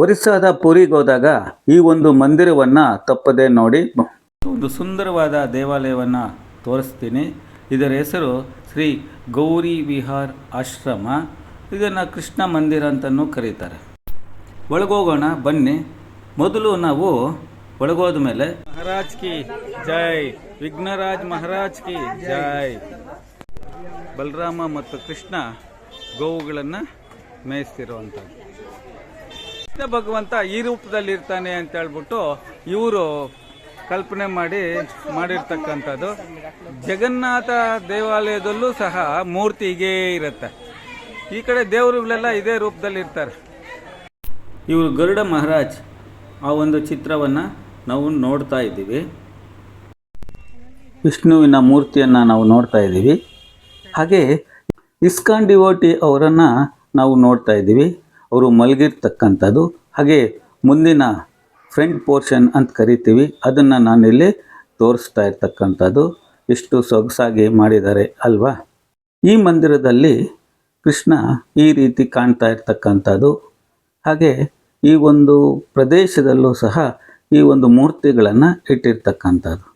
ಒರಿಸ್ಸಾದ ಪುರಿಗೆ ಹೋದಾಗ ಈ ಒಂದು ಮಂದಿರವನ್ನು ತಪ್ಪದೆ ನೋಡಿ ಒಂದು ಸುಂದರವಾದ ದೇವಾಲಯವನ್ನು ತೋರಿಸ್ತೀನಿ. ಇದರ ಹೆಸರು ಶ್ರೀ ಗೌರಿ ವಿಹಾರ್ ಆಶ್ರಮ. ಇದನ್ನು ಕೃಷ್ಣ ಮಂದಿರ ಅಂತಲೂ ಕರೀತಾರೆ. ಒಳಗೋಗೋಣ ಬನ್ನಿ. ಮೊದಲು ನಾವು ಒಳಗೋದ ಮೇಲೆ ಮಹಾರಾಜ್ ಕಿ ಜೈ. ವಿಘ್ನರಾಜ್ ಮಹಾರಾಜ್ ಕಿ ಜೈ. ಬಲರಾಮ ಮತ್ತು ಕೃಷ್ಣ ಗೋವುಗಳನ್ನು ಮೇಯಿಸ್ತಿರುವಂಥದ್ದು. ಕೃಷ್ಣ ಭಗವಂತ ಈ ರೂಪದಲ್ಲಿ ಇರ್ತಾನೆ ಅಂತ ಹೇಳ್ಬಿಟ್ಟು ಇವರು ಕಲ್ಪನೆ ಮಾಡಿ ಮಾಡಿರ್ತಕ್ಕಂಥದ್ದು. ಜಗನ್ನಾಥ ದೇವಾಲಯದಲ್ಲೂ ಸಹ ಮೂರ್ತಿ ಹೀಗೇ ಇರುತ್ತೆ. ಈ ಕಡೆ ದೇವರುಗಳೆಲ್ಲ ಇದೇ ರೂಪದಲ್ಲಿ ಇರ್ತಾರೆ ಇವರು ಗರುಡ ಮಹಾರಾಜ್ ಆ ಒಂದು ಚಿತ್ರವನ್ನು ನಾವು ನೋಡ್ತಾ ಇದ್ದೀವಿ. ವಿಷ್ಣುವಿನ ಮೂರ್ತಿಯನ್ನು ನಾವು ನೋಡ್ತಾ ಇದ್ದೀವಿ. ಹಾಗೆ ಇಸ್ಕಾನ್ ಡಿವೋಟಿ ಅವರನ್ನು ನಾವು ನೋಡ್ತಾ ಇದ್ದೀವಿ. ಅವರು ಮಲಗಿರ್ತಕ್ಕಂಥದ್ದು. ಹಾಗೆ ಮುಂದಿನ ಫ್ರಂಟ್ ಪೋರ್ಷನ್ ಅಂತ ಕರಿತೀವಿ. ಅದನ್ನು ನಾನಿಲ್ಲಿ ತೋರಿಸ್ತಾ ಇರ್ತಕ್ಕಂಥದ್ದು. ಇಷ್ಟು ಸೊಗಸಾಗಿ ಮಾಡಿದ್ದಾರೆ ಅಲ್ವಾ? ಈ ಮಂದಿರದಲ್ಲಿ ಕೃಷ್ಣ ಈ ರೀತಿ ಕಾಣ್ತಾ ಇರ್ತಕ್ಕಂಥದ್ದು. ಹಾಗೆ ಈ ಒಂದು ಪ್ರದೇಶದಲ್ಲೂ ಸಹ ಈ ಒಂದು ಮೂರ್ತಿಗಳನ್ನು ಇಟ್ಟಿರ್ತಕ್ಕಂಥದ್ದು.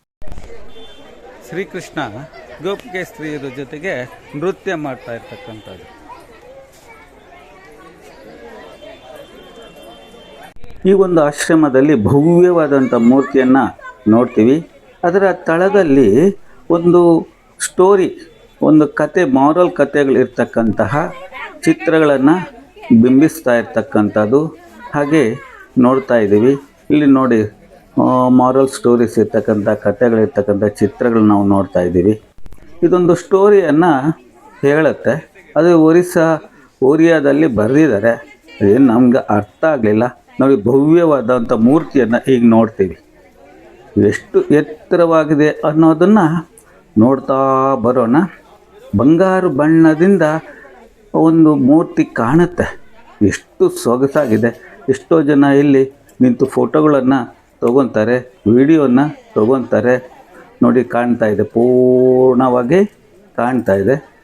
ಶ್ರೀಕೃಷ್ಣ ಗೋಪಿಕೆ ಸ್ತ್ರೀಯರ ಜೊತೆಗೆ ನೃತ್ಯ ಮಾಡ್ತಾ ಇರ್ತಕ್ಕಂಥದ್ದು. ಈ ಒಂದು ಆಶ್ರಮದಲ್ಲಿ ಭವ್ಯವಾದಂಥ ಮೂರ್ತಿಯನ್ನು ನೋಡ್ತೀವಿ. ಅದರ ತಳದಲ್ಲಿ ಒಂದು ಸ್ಟೋರಿ ಒಂದು ಕತೆ ಮಾರಲ್ ಕಥೆಗಳಿರ್ತಕ್ಕಂತಹ ಚಿತ್ರಗಳನ್ನು ಬಿಂಬಿಸ್ತಾ ಇರ್ತಕ್ಕಂಥದ್ದು. ಹಾಗೆ ನೋಡ್ತಾ ಇದ್ದೀವಿ. ಇಲ್ಲಿ ನೋಡಿ ಮಾರಲ್ ಸ್ಟೋರೀಸ್ ಇರ್ತಕ್ಕಂಥ ಕಥೆಗಳಿರ್ತಕ್ಕಂಥ ಚಿತ್ರಗಳನ್ನ ನಾವು ನೋಡ್ತಾ ಇದ್ದೀವಿ. ಇದೊಂದು ಸ್ಟೋರಿಯನ್ನು ಹೇಳುತ್ತೆ. ಅದು ಒರಿಸ್ಸಾ ಓರಿಯಾದಲ್ಲಿ ಬರೆದಿದ್ದಾರೆ. ಏನು ನಮ್ಗೆ ಅರ್ಥ ಆಗಲಿಲ್ಲ. ನಾವು ಭವ್ಯವಾದಂಥ ಮೂರ್ತಿಯನ್ನು ಈಗ ನೋಡ್ತೀವಿ. ಎಷ್ಟು ಎತ್ತರವಾಗಿದೆ ಅನ್ನೋದನ್ನು ನೋಡ್ತಾ ಬರೋಣ. ಬಂಗಾರು ಬಣ್ಣದಿಂದ ಒಂದು ಮೂರ್ತಿ ಕಾಣುತ್ತೆ. ಎಷ್ಟು ಸೊಗಸಾಗಿದೆ. ಎಷ್ಟೋ ಜನ ಇಲ್ಲಿ ನಿಂತು ಫೋಟೋಗಳನ್ನು ತೊಗೊತಾರೆ, ವಿಡಿಯೋನ ತೊಗೊತಾರೆ. ನೋಡಿ, ಕಾಣ್ತಾ ಇದೆ. ಪೂರ್ಣವಾಗಿ ಕಾಣ್ತಾ ಇದೆ.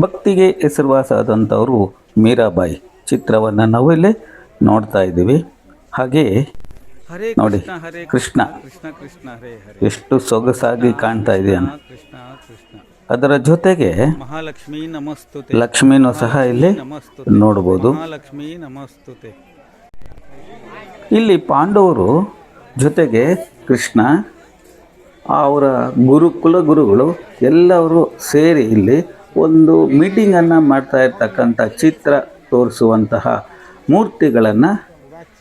ಭಕ್ತಿಗೆ ಹೆಸರುವಾಸಾದಂಥವರು ಮೀರಾಬಾಯಿ. ಚಿತ್ರವನ್ನು ನಾವು ಇಲ್ಲಿ ನೋಡ್ತಾ ಇದ್ದೀವಿ. ಹಾಗೆ ನೋಡಿ ಕೃಷ್ಣ ಕೃಷ್ಣ. ಕೃಷ್ಣ ಹರೇ ಹರೇ. ಎಷ್ಟು ಸೊಗಸಾಗಿ ಕಾಣ್ತಾ ಕೃಷ್ಣ ಅದರ ಜೊತೆಗೆ ಮಹಾಲಕ್ಷ್ಮೀ ನಮಸ್ತು ಲಕ್ಷ್ಮಿನೂ ಸಹ ಇಲ್ಲಿ ನೋಡಬಹುದು ಮಹಾಲಕ್ಷ್ಮೀ ನಮಸ್ತುತೆ. ಇಲ್ಲಿ ಪಾಂಡವರು ಜೊತೆಗೆ ಕೃಷ್ಣ ಅವರ ಗುರುಕುಲ ಗುರುಗಳು ಎಲ್ಲರೂ ಸೇರಿ ಇಲ್ಲಿ ಒಂದು ಮೀಟಿಂಗನ್ನು ಮಾಡ್ತಾ ಇರ್ತಕ್ಕಂಥ ಚಿತ್ರ ತೋರಿಸುವಂತಹ ಮೂರ್ತಿಗಳನ್ನು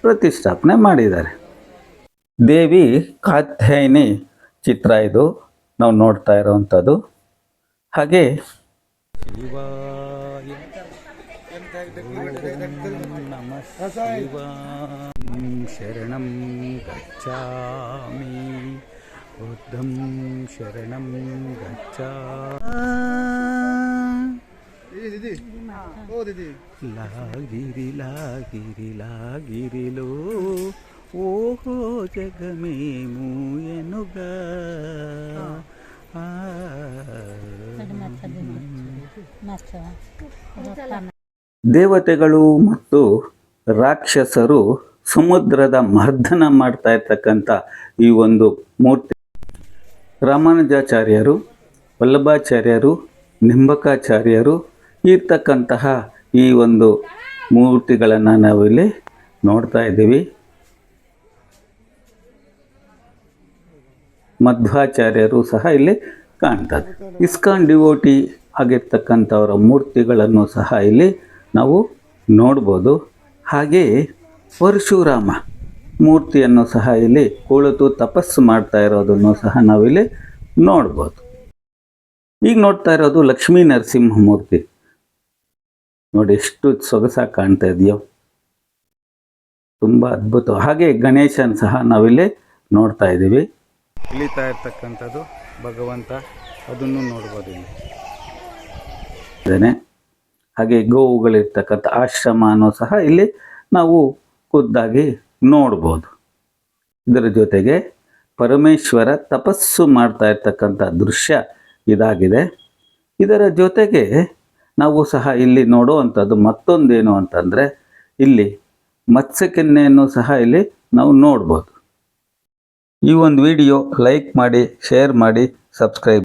ಪ್ರತಿಷ್ಠಾಪನೆ ಮಾಡಿದ್ದಾರೆ. ದೇವಿ ಕಾತ್ಯಾಯಿನಿ ಚಿತ್ರ ಇದು. ನಾವು ನೋಡ್ತಾ ಇರೋವಂಥದ್ದು. ಹಾಗೆ ಶರಣಂ ಗಚ್ಚಾಮಿ ಬುದ್ಧಂ ಶರಣಂ ಗಚ್ಚಾಮಿ ಬುದ್ಧಂ ಶರಣಂ లాగిరి లాగిరి లాగిరిలో ఓహో జగమేము ఎనుగా ఆ. ದೇವತೆಗಳು ಮತ್ತು ರಾಕ್ಷಸರು ಸಮುದ್ರದ ಮರ್ದನ ಮಾಡ್ತಾ ಇರ್ತಕ್ಕಂಥ ಈ ಒಂದು ಮೂರ್ತಿ ರಾಮಾನುಜಾಚಾರ್ಯರು ವಲ್ಲಭಾಚಾರ್ಯರು ನಿಂಬಕಾಚಾರ್ಯರು ಇರ್ತಕ್ಕಂತಹ ಈ ಒಂದು ಮೂರ್ತಿಗಳನ್ನು ನಾವಿಲ್ಲಿ ನೋಡ್ತಾ ಇದ್ದೀವಿ. ಮಧ್ವಾಚಾರ್ಯರು ಸಹ ಇಲ್ಲಿ ಕಾಣ್ತಾರೆ. ಇಸ್ಕಾನ್ ಡಿವೋಟಿ ಆಗಿರ್ತಕ್ಕಂಥವರ ಮೂರ್ತಿಗಳನ್ನು ಸಹ ಇಲ್ಲಿ ನಾವು ನೋಡ್ಬೋದು. ಹಾಗೆಯೇ ಪರಶುರಾಮ ಮೂರ್ತಿಯನ್ನು ಸಹ ಇಲ್ಲಿ ಕುಳಿತು ತಪಸ್ಸು ಮಾಡ್ತಾ ಇರೋದನ್ನು ಸಹ ನಾವಿಲ್ಲಿ ನೋಡ್ಬೋದು. ಈಗ ನೋಡ್ತಾ ಇರೋದು ಲಕ್ಷ್ಮೀ ನರಸಿಂಹ ಮೂರ್ತಿ. ನೋಡಿ ಎಷ್ಟು ಸೊಗಸಾಗಿ ಕಾಣ್ತಾ ಇದೆಯೋ. ತುಂಬ ಅದ್ಭುತ. ಹಾಗೆ ಗಣೇಶನ್ ಸಹ ನಾವಿಲ್ಲಿ ನೋಡ್ತಾ ಇದ್ದೀವಿ. ಇಳಿತಾ ಇರ್ತಕ್ಕಂಥದ್ದು ಭಗವಂತ ಅದನ್ನು ನೋಡ್ಬೋದು ಇಲ್ಲಿ. ಹಾಗೆ ಗೋವುಗಳಿರ್ತಕ್ಕಂಥ ಆಶ್ರಮನೂ ಸಹ ಇಲ್ಲಿ ನಾವು ಖುದ್ದಾಗಿ ನೋಡ್ಬೋದು. ಇದರ ಜೊತೆಗೆ ಪರಮೇಶ್ವರ ತಪಸ್ಸು ಮಾಡ್ತಾ ಇರ್ತಕ್ಕಂಥ ದೃಶ್ಯ ಇದಾಗಿದೆ. ಇದರ ಜೊತೆಗೆ ನಾವು ಸಹ ಇಲ್ಲಿ ನೋಡುವಂಥದ್ದು ಮತ್ತೊಂದೇನು ಅಂತಂದರೆ ಇಲ್ಲಿ ಮತ್ಸ್ಯಕೆನ್ನೆಯನ್ನು ಸಹ ಇಲ್ಲಿ ನಾವು ನೋಡ್ಬೋದು. ಈ ಒಂದು ವಿಡಿಯೋ ಲೈಕ್ ಮಾಡಿ, ಶೇರ್ ಮಾಡಿ, ಸಬ್ಸ್ಕ್ರೈಬ್